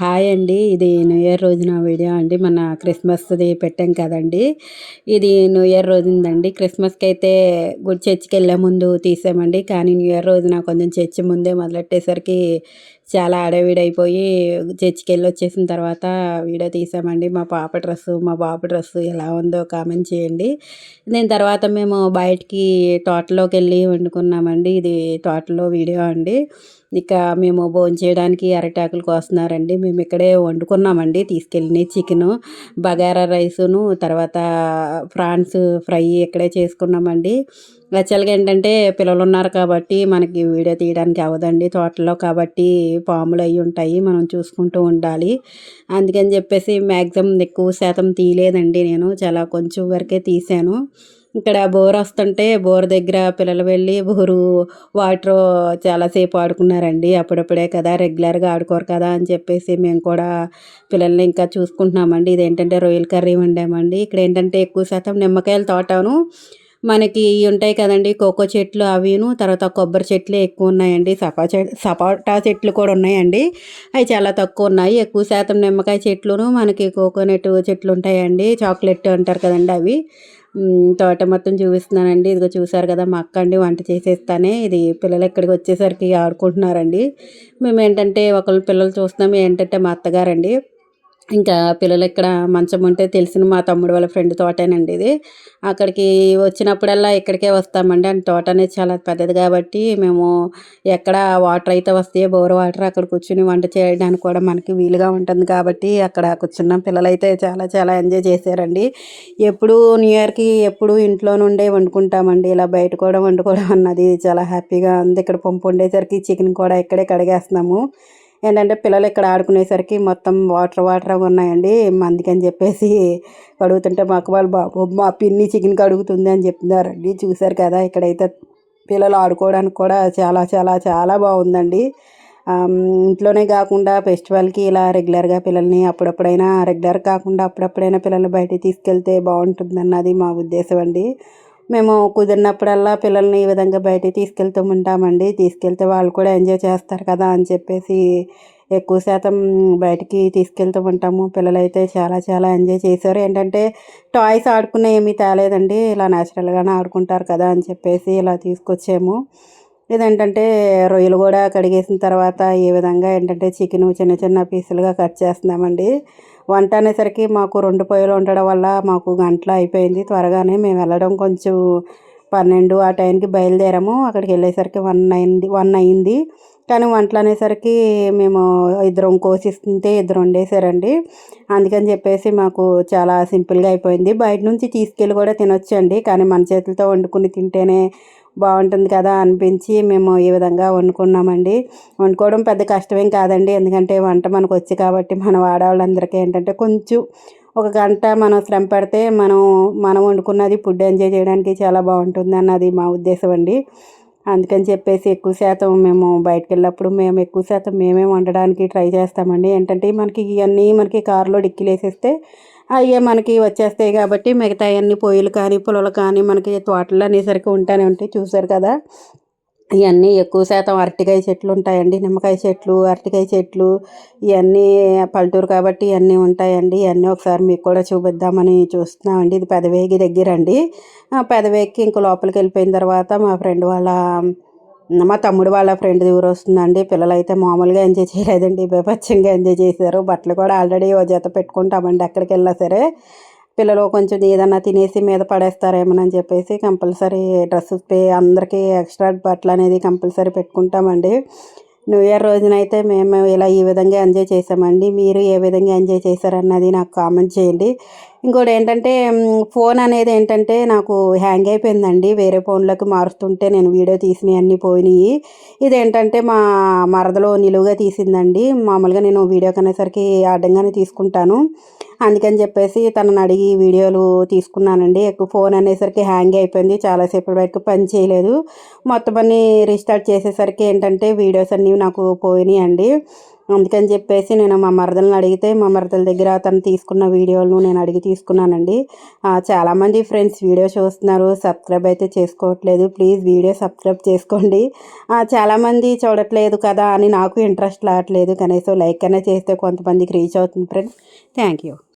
Hi అండి. ఇది new year రోజున వీడియో అండి. మన క్రిస్మస్ది పెట్టాం కదండి. ఇది న్యూ ఇయర్ రోజుందండి. క్రిస్మస్కి అయితే గుడి చర్చికి వెళ్ళే ముందు తీసామండి. కానీ న్యూ ఇయర్ రోజున కొంచెం చర్చి ముందే మొదలెట్టేసరికి చాలా అడవిడైపోయి చర్చికి వెళ్ళి వచ్చేసిన తర్వాత వీడియో తీసామండి. మా పాప డ్రెస్సు మా బాబు డ్రెస్సు ఎలా ఉందో కామెంట్ చేయండి. దీని తర్వాత మేము బయటికి తోటలోకి వెళ్ళి వండుకున్నామండి. ఇది తోటలో వీడియో అండి. ఇక మేము భోజనం చేయడానికి అరటాకులు కోస్తున్నారండి. మేము ఇక్కడే వండుకున్నామండి తీసుకెళ్ళి చికెను బగారా రైసును తర్వాత ఫ్రాన్స్ ఫ్రై ఇక్కడే చేసుకున్నామండి. యాక్చువల్గా ఏంటంటే పిల్లలు ఉన్నారు కాబట్టి మనకి వీడియో తీయడానికి అవ్వదండి తోటలో కాబట్టి పాములు అవి ఉంటాయి మనం చూసుకుంటూ ఉండాలి. అందుకని చెప్పేసి మ్యాక్సిమం ఎక్కువ శాతం తీయలేదండి నేను చాలా కొంచెం వరకే తీసాను. ఇక్కడ బోర్ వస్తుంటే బోర్ దగ్గర పిల్లలు వెళ్ళి బోరు వాటర్ చాలాసేపు ఆడుకున్నారండి. అప్పుడప్పుడే కదా రెగ్యులర్గా ఆడుకోరు కదా అని చెప్పేసి మేము కూడా పిల్లల్ని ఇంకా చూసుకుంటున్నామండి. ఇదేంటంటే రొయ్యల కర్రీ వండామండి. ఇక్కడ ఏంటంటే ఎక్కువ శాతం నిమ్మకాయల తోటను మనకి ఉంటాయి కదండి. కోకో చెట్లు అవిను తర్వాత కొబ్బరి చెట్లు ఎక్కువ ఉన్నాయండి. సపా చె సపోటా చెట్లు కూడా ఉన్నాయండి. అవి చాలా తక్కువ ఉన్నాయి. ఎక్కువ శాతం నిమ్మకాయ చెట్లును మనకి కోకోనట్ చెట్లు ఉంటాయండి. చాక్లెట్ అంటారు కదండి అవి. తోట మొత్తం చూపిస్తున్నానండి. ఇదిగో చూసారు కదా మా అక్క అండి వంట చేసేస్తానే. ఇది పిల్లలు ఇక్కడికి వచ్చేసరికి ఆడుకుంటున్నారండి. మేము ఏంటంటే ఒకళ్ళు పిల్లలు చూస్తున్నాం ఏంటంటే మా అత్తగారండి. ఇంకా పిల్లలు ఇక్కడ మంచం ఉంటే తెలిసిన మా తమ్ముడు వాళ్ళ ఫ్రెండ్ తోటేనండి ఇది. అక్కడికి వచ్చినప్పుడల్లా ఇక్కడికే వస్తామండి. అండ్ తోట అనేది చాలా పెద్దది కాబట్టి మేము ఎక్కడ వాటర్ అయితే వస్తాయో బోర్ వాటర్ అక్కడ కూర్చుని వంట చేయడానికి కూడా మనకి వీలుగా ఉంటుంది కాబట్టి అక్కడ కూర్చున్న పిల్లలు అయితే చాలా చాలా ఎంజాయ్ చేశారండి. ఎప్పుడు న్యూ ఇయర్కి ఎప్పుడు ఇంట్లో నుండే వండుకుంటామండి. ఇలా బయట కూడా వండుకోవడం అన్నది చాలా హ్యాపీగా ఉంది. ఇక్కడ పంపు వండేసరికి చికెన్ కూడా ఇక్కడే కడిగేస్తున్నాము. ఏంటంటే పిల్లలు ఇక్కడ ఆడుకునేసరికి మొత్తం వాటర్ వాటర్ ఉన్నాయండి. అందుకని చెప్పేసి కడుగుతుంటే మాకు వాళ్ళు బాబు మా పిన్ని చికెన్ కడుగుతుంది అని చెప్తున్నారండి. చూశారు కదా ఇక్కడైతే పిల్లలు ఆడుకోవడానికి కూడా చాలా చాలా చాలా బాగుందండి. ఇంట్లోనే కాకుండా ఫెస్టివల్కి ఇలా రెగ్యులర్గా పిల్లల్ని అప్పుడప్పుడైనా రెగ్యులర్ కాకుండా అప్పుడప్పుడైనా పిల్లల్ని బయటికి తీసుకెళ్తే బాగుంటుందన్నది మా ఉద్దేశం అండి. మేము కుదిరినప్పుడల్లా పిల్లల్ని ఈ విధంగా బయటికి తీసుకెళ్తూ ఉంటామండి. తీసుకెళ్తే వాళ్ళు కూడా ఎంజాయ్ చేస్తారు కదా అని చెప్పేసి ఎక్కువ శాతం బయటికి తీసుకెళ్తూ ఉంటాము. పిల్లలైతే చాలా చాలా ఎంజాయ్ చేశారు. ఏంటంటే టాయ్స్ ఆడుకునే ఏమీ తేలేదండి. ఇలా న్యాచురల్గానే ఆడుకుంటారు కదా అని చెప్పేసి ఇలా తీసుకొచ్చాము. ఇదేంటంటే రొయ్యలు కూడా కడిగేసిన తర్వాత ఏ విధంగా ఏంటంటే చికెన్ చిన్న చిన్న పీసులుగా కట్ చేస్తున్నామండి. వంట అనేసరికి మాకు రెండు పొయ్యిలు ఉండడం వల్ల మాకు గంటలు అయిపోయింది. త్వరగానే మేము వెళ్ళడం కొంచెం పన్నెండు ఆ టైంకి బయలుదేరాము. అక్కడికి వెళ్ళేసరికి వన్ అయింది వన్ అయింది. కానీ వంటలు అనేసరికి మేము ఇద్దరం కోసిస్తుంటే ఇద్దరు వండేసారండి అందుకని చెప్పేసి మాకు చాలా సింపుల్గా అయిపోయింది. బయట నుంచి తీసుకెళ్ళి కూడా తినొచ్చండి. కానీ మన చేతులతో వండుకుని తింటేనే బాగుంటుంది కదా అనిపించి మేము ఈ విధంగా వండుకున్నామండి. వండుకోవడం పెద్ద కష్టమేం కాదండి. ఎందుకంటే వంట మనకు వచ్చి కాబట్టి మన వాడవాళ్ళందరికీ ఏంటంటే కొంచెం ఒక గంట మనం శ్రమ పెడితే మనం మనం వండుకున్నది ఫుడ్ ఎంజాయ్ చేయడానికి చాలా బాగుంటుంది అన్నది మా ఉద్దేశం అండి. అందుకని చెప్పేసి ఎక్కువ శాతం మేము బయటకు వెళ్ళినప్పుడు మేము ఎక్కువ శాతం మేమే వండడానికి ట్రై చేస్తామండి. ఏంటంటే మనకి ఇవన్నీ మనకి కారులో డిక్కీలు వేసేస్తే అవి మనకి వచ్చేస్తాయి కాబట్టి మిగతా అన్ని పొయ్యిలు కానీ పొలాలు కానీ మనకి తోటలు అనేసరికి ఉంటానే ఉంటాయి. చూసారు కదా? ఇవన్నీ ఎక్కువ శాతం అరటికాయ చెట్లు ఉంటాయండి. నిమ్మకాయ చెట్లు అరటికాయ చెట్లు ఇవన్నీ పల్లెటూరు కాబట్టి ఇవన్నీ ఉంటాయండి. ఇవన్నీ ఒకసారి మీకు కూడా చూపిద్దామని చూస్తున్నామండి. ఇది పెదవేగి దగ్గర అండి. పెదవేగికి ఇంక లోపలికి వెళ్ళిపోయిన తర్వాత మా ఫ్రెండ్ వాళ్ళ మా తమ్ముడు వాళ్ళ ఫ్రెండ్ ఊరు వస్తుందండి. పిల్లలు అయితే మామూలుగా ఎంజాయ్ చేయలేదండి. బేపచ్చంగా ఎంజాయ్ చేశారు. బట్టలు కూడా ఆల్రెడీ ఓ జత పెట్టుకుంటామండి. ఎక్కడికి వెళ్ళినా సరే పిల్లలు కొంచెం ఏదన్నా తినేసి మీద పడేస్తారేమోనని చెప్పేసి కంపల్సరీ డ్రెస్ పే అందరికీ ఎక్స్ట్రా బట్టలు అనేది కంపల్సరీ పెట్టుకుంటామండి. న్యూ ఇయర్ రోజునైతే మేము ఇలా ఈ విధంగా ఎంజాయ్ చేసామండి మీరు ఏ విధంగా ఎంజాయ్ చేశారన్నది నాకు కామెంట్ చేయండి. ఇంకోటి ఏంటంటే ఫోన్ అనేది ఏంటంటే నాకు హ్యాంగ్ అయిపోయిందండి. వేరే ఫోన్లోకి మారుస్తుంటే నేను వీడియో తీసినవి అన్నీ పోయినాయి. ఇదేంటంటే మా మరదలో నిలువుగా తీసిందండి. మామూలుగా నేను వీడియో కనేసరికి అడ్డంగానే తీసుకుంటాను. అందుకని చెప్పేసి తనని అడిగి వీడియోలు తీసుకున్నానండి. ఎక్కువ ఫోన్ అనేసరికి హ్యాంగ్ అయిపోయింది. చాలాసేపు వరకు పని చేయలేదు. మొత్తం అన్ని రీస్టార్ట్ చేసేసరికి ఏంటంటే వీడియోస్ అన్నీ నాకు పోయినాయి అండి అందుకని చెప్పేసి నేను మా మరదలను అడిగితే మా మరదల దగ్గర తను తీసుకున్న వీడియోలను నేను అడిగి తీసుకున్నానండి. చాలామంది ఫ్రెండ్స్ వీడియో చూస్తున్నారు సబ్స్క్రైబ్ అయితే చేసుకోవట్లేదు. ప్లీజ్ వీడియో సబ్స్క్రైబ్ చేసుకోండి. చాలామంది చూడట్లేదు కదా అని నాకు ఇంట్రెస్ట్ రావట్లేదు. కనీసం లైక్ అయినా చేస్తే కొంతమందికి రీచ్ అవుతుంది ఫ్రెండ్స్. Thank you.